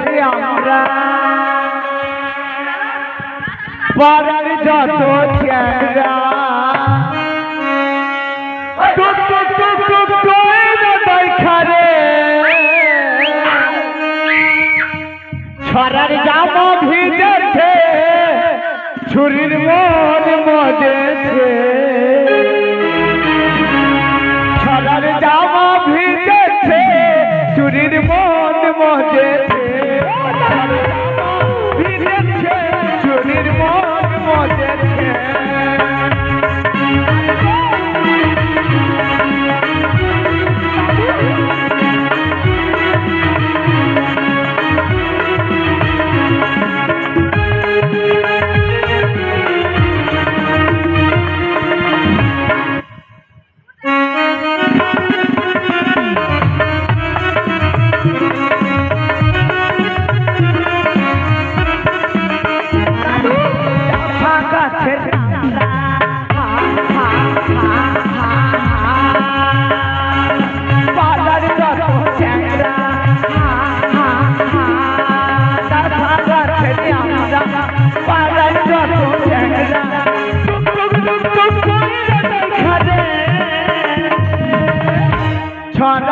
ছেড়ে আমরা। পাড়ার যত চ্যাংরা করে ছুরির মন মজেছে।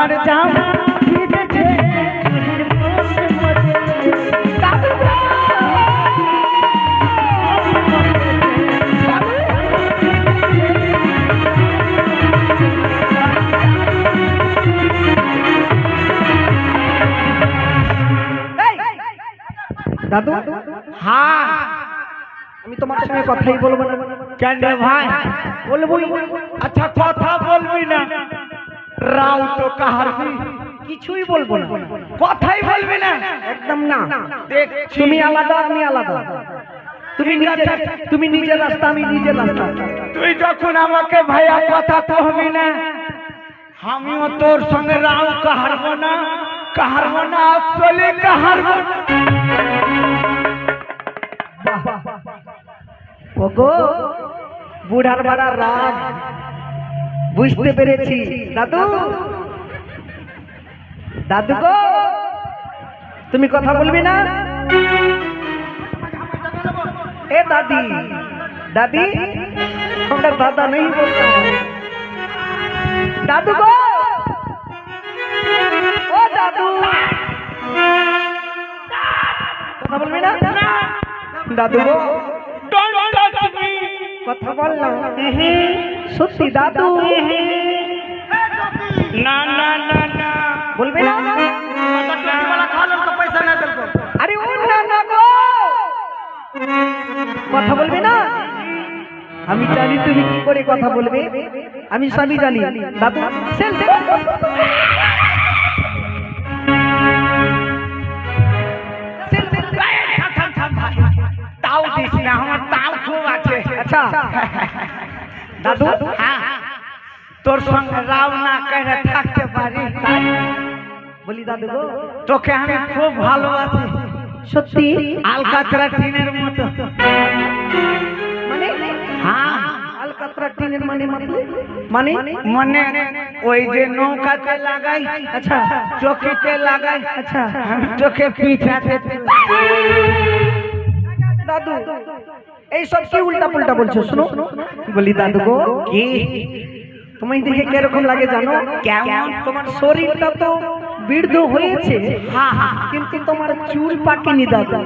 ছড়ার জামা ভিজেছে দাদু হ্যাঁ আমি তোমার সঙ্গে কথাই বলব না। কেন ভাই? বলবোই না। আচ্ছা কথা বলবি না। রাও তো কাহারবি কিছুই বলব না। কথাই বলবি না। একদম না। তুমি আলাদা আমি আলাদা। তুমি নিজে তুমি নিজের রাস্তা আমি নিজের রাস্তা। তুই যখন আমাকে ভাইয়া কথা কহবি না আমিও তোর সঙ্গে রাও কাহারবো না কাহারবো না আসলে কাহারবো না। ওগো বুড়ার বাড়ার রাগ। বুঝতে পেরেছি। দাদু? দাদু? গো! তুমি কথা বলবি না? এ দাদি। দাদি? আমরা দাদা নেই দাদু গো! ও দাদু! কথা বলবি না? দাদু গো! Don't touch me! কথা বললাম সত্যি দাদু না না না না বলবে না पैसा ना दे আরে ও না না গো কথা বলবে না আমি জানি তুমি কি করে কথা বলবে আমি সবই জানি দাদু sell sell sell, sell, sell. তাও দিস না আমার তাও খুব আছে আচ্ছা দাদু হ্যাঁ, তোর সঙ্গে রাও না করে থাকতে পারি বলি দাদু গো তোকে আমি খুব ভালোবাসি। সত্যি? আলকাতরা টিনের মতো। মানে? হ্যাঁ আলকাতরা টিনের মানে মানে মানে? মনে ওই যে নৌকাতে লাগাই আচ্ছা চোখেতে লাগাই আচ্ছা চোখে পিঠাতে দাদু এই সব কি উল্টা পুল্টা বলছো? শুনো। বলি দাদু গো কি? তোমায় দেখে কীরকম লাগে জানো? কেমন? তোমার শরীরটা তো বৃদ্ধ হয়েছে। হ্যাঁ হ্যাঁ কিন্তু তোমার চুল পাকেনি দাদু।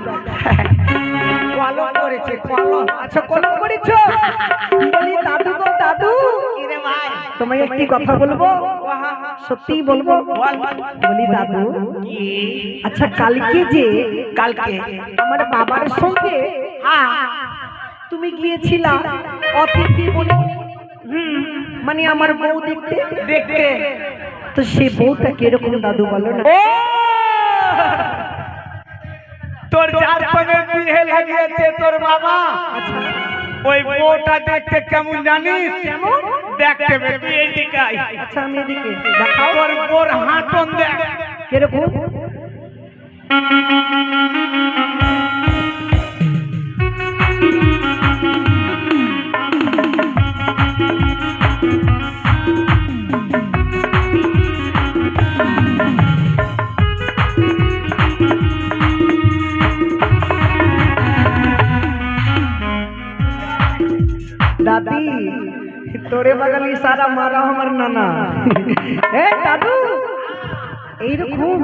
কলম করেছে কলম। আচ্ছা কলম করেছ? বলি দাদু গো দাদু। ভাই? তোমায় একটি কথা বলব? সত্যিই বলব? বলি দাদু। কি? আচ্ছা কালকে যে কালকে? আমার বাবার সঙ্গে হ্যাঁ। তুমি গিয়েছিলা অতিথি বলে হুম, মানে আমার বউ দেখতে? দেখতে। তো সে বউটা কীরকম দাদু বলো না। তোর যার সঙ্গে বিয়ে লাগিয়েছে তোর বাবা। ওই বউটা দেখতে কেমন জানিস? কেমন? দেখতে বে, তুই এইদিকে আচ্ছা আমি এদিকে দেখাও। তোর বোর হাঁটন দেখ। কীরকম? তোরে বগল ইশারা মারা আমার নানা এ দাদু এইরকম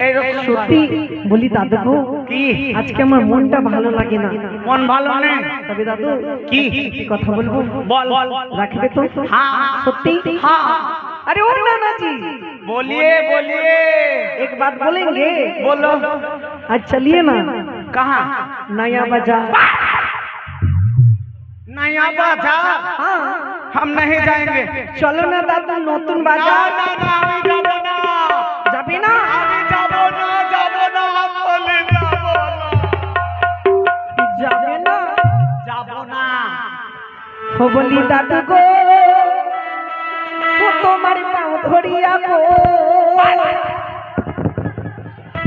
এইরকম সত্যি বলি দাদু গো কি আজকে আমার মনটা ভালো লাগে না মন ভালো নেই তবে দাদু কি একটি কথা বলবো বল বল রাখবে তো हाँ সত্যি हाँ अरे ओ नाना जी बोलिए बोलिए एक बात बोलेंगे बोलो आज चलिए ना कहाँ नया बाजार नया बाजार हाँ हम नहीं जाएंगे চলো না দাদু নতুন না বাজার না না আমি যাবো না যাবে না আমি যাবো না যাবো না বলে যাবো না যাবে না যাবো না ও বলি দাদু গো ও তোমার পাও ধরিয়া গো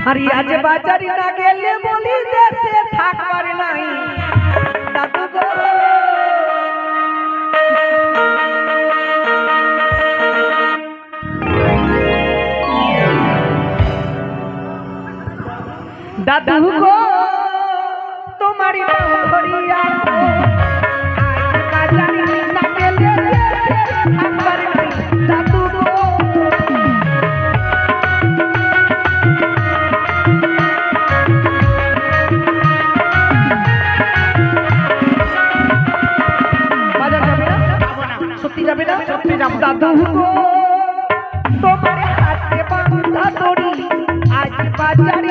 আরে আজ বাজারে না গেলে বলি দেশে থাকবার নাই দাদু গো দাদু গো তোমার পাও ধরিয়া যাবে না? সত্যি যাব দাদু তোমার হাতে বাঁধা দড়ি আজ বাজারে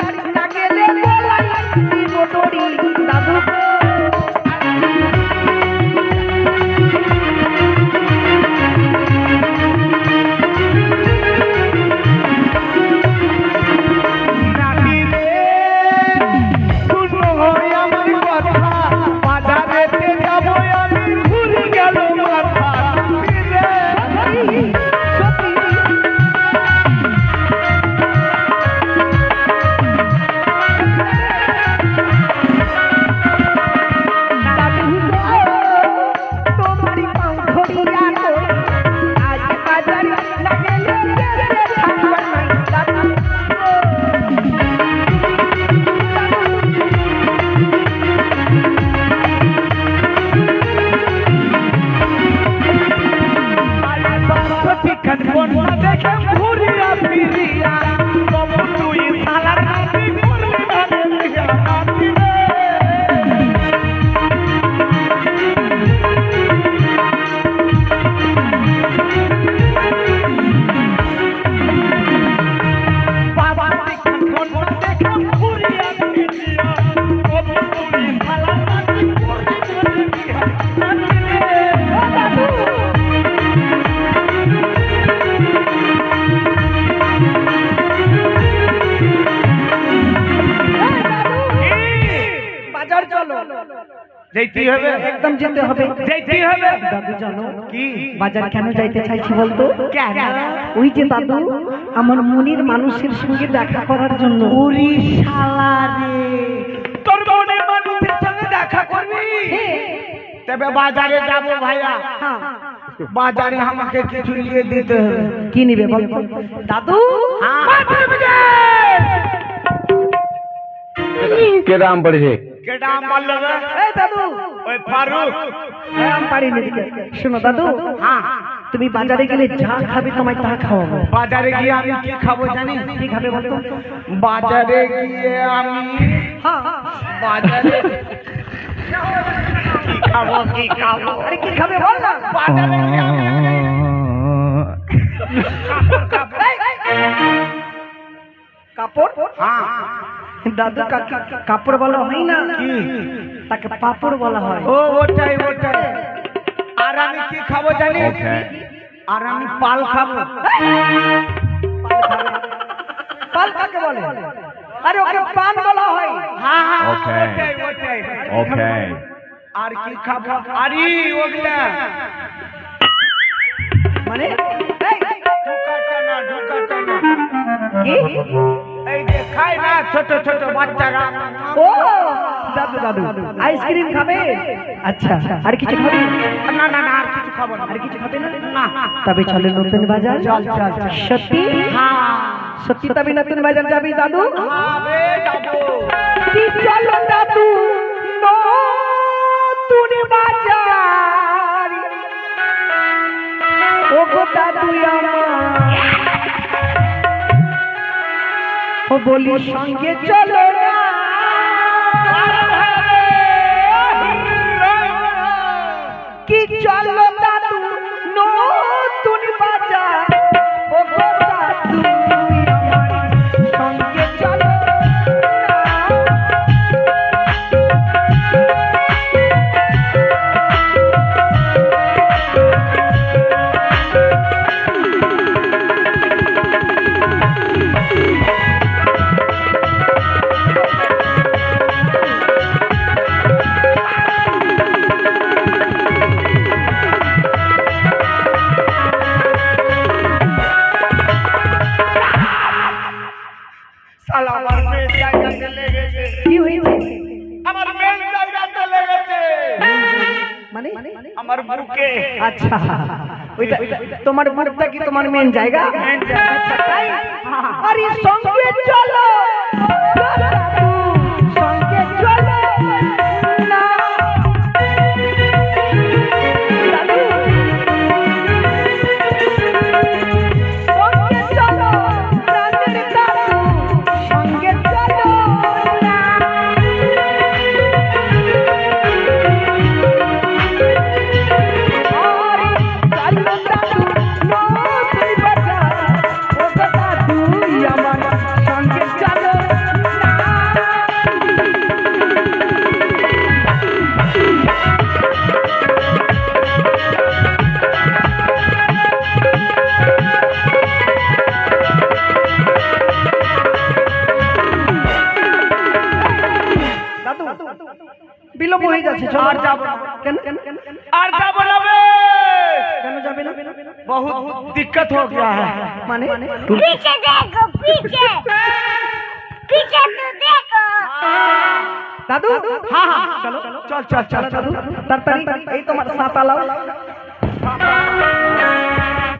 দেখে ঘুরিয়া ফিরিয়া যেতে হবে? একদম যেতে হবে। যেতে হবে? দাদু জানো কি? বাজার কেন যাইতে চাইছি বলতো? কেন? ওই যে দাদু আমার মনির মানুষের সঙ্গে দেখা করার জন্য। উরি শালা রে। তোর মনের মানুষের সঙ্গে দেখা করবি? তবে বাজারে যাব ভাইয়া। হ্যাঁ। বাজারে আমাকে কিছু নিয়ে দিতে হবে। কি নিবে বলতো দাদু? কে দাম এই দাদু! ওই ফারুক। আম শোনো দাদু হ্যাঁ। তুমি বাজারে গেলে যা খাবে তোমায় তা খাওয়াবো। বাজারে গিয়ে আমি কি খাব জানিস? কি খাবে বলতো? বাজারে গিয়ে আমি হ্যাঁ বাজারে কি খাব কি খাব? আরে কি খাবে বল না। বাজারে গিয়ে আমি কাপড় হ্যাঁ। দাদু কাকে কাপড় বলা হয় না? কি? তাকে পাপড় বলা হয়। ও ওটাই ওটাই। আর আমি কি খাব জানিস? ওকে। আর আমি পাল খাব। পাল কাকে বলে আরে ওকে পান বলা হয়। হ্যাঁ হ্যাঁ ওটাই ওটাই। ওকে। আর কি খাব? আরে ওগুলা। মানে? এই, ঢুকাটা না ঢুকাটা না। কি? এই যে খায় না ছোট ছোট বাচ্চারা। ও দাদু দাদু আইসক্রিম খাবে? আচ্ছা আর কিছু খাবে? না না না আর কিছু খাব না। আর কিছু খাবে না? না। তবে চলে নতুন বাজার। চল, চল, চল। সত্যি? হ্যাঁ। সত্যি তবে নতুন বাজার যাবি দাদু? যাব। চলো দাদু ও বলি সঙ্গে চলো না। কি চলো আচ্ছা। ওইটা তোমার মুখটা কি তোমার মেন জায়গা। আচ্ছা, আরে সঙ্গে চলো। বিলম্ব হয়ে যাচ্ছে চলো আর যাবো না। কেন কেন কেন আর যাব না বে কেন যাবে না बहुत दिक्कत हो गया है মানে पीछे देखो पीछे पीछे तो देखो দাদু हाँ हाँ चलो चल चल चल চলো দাদু তাড়াতাড়ি এই তোমার সাঁতা লাও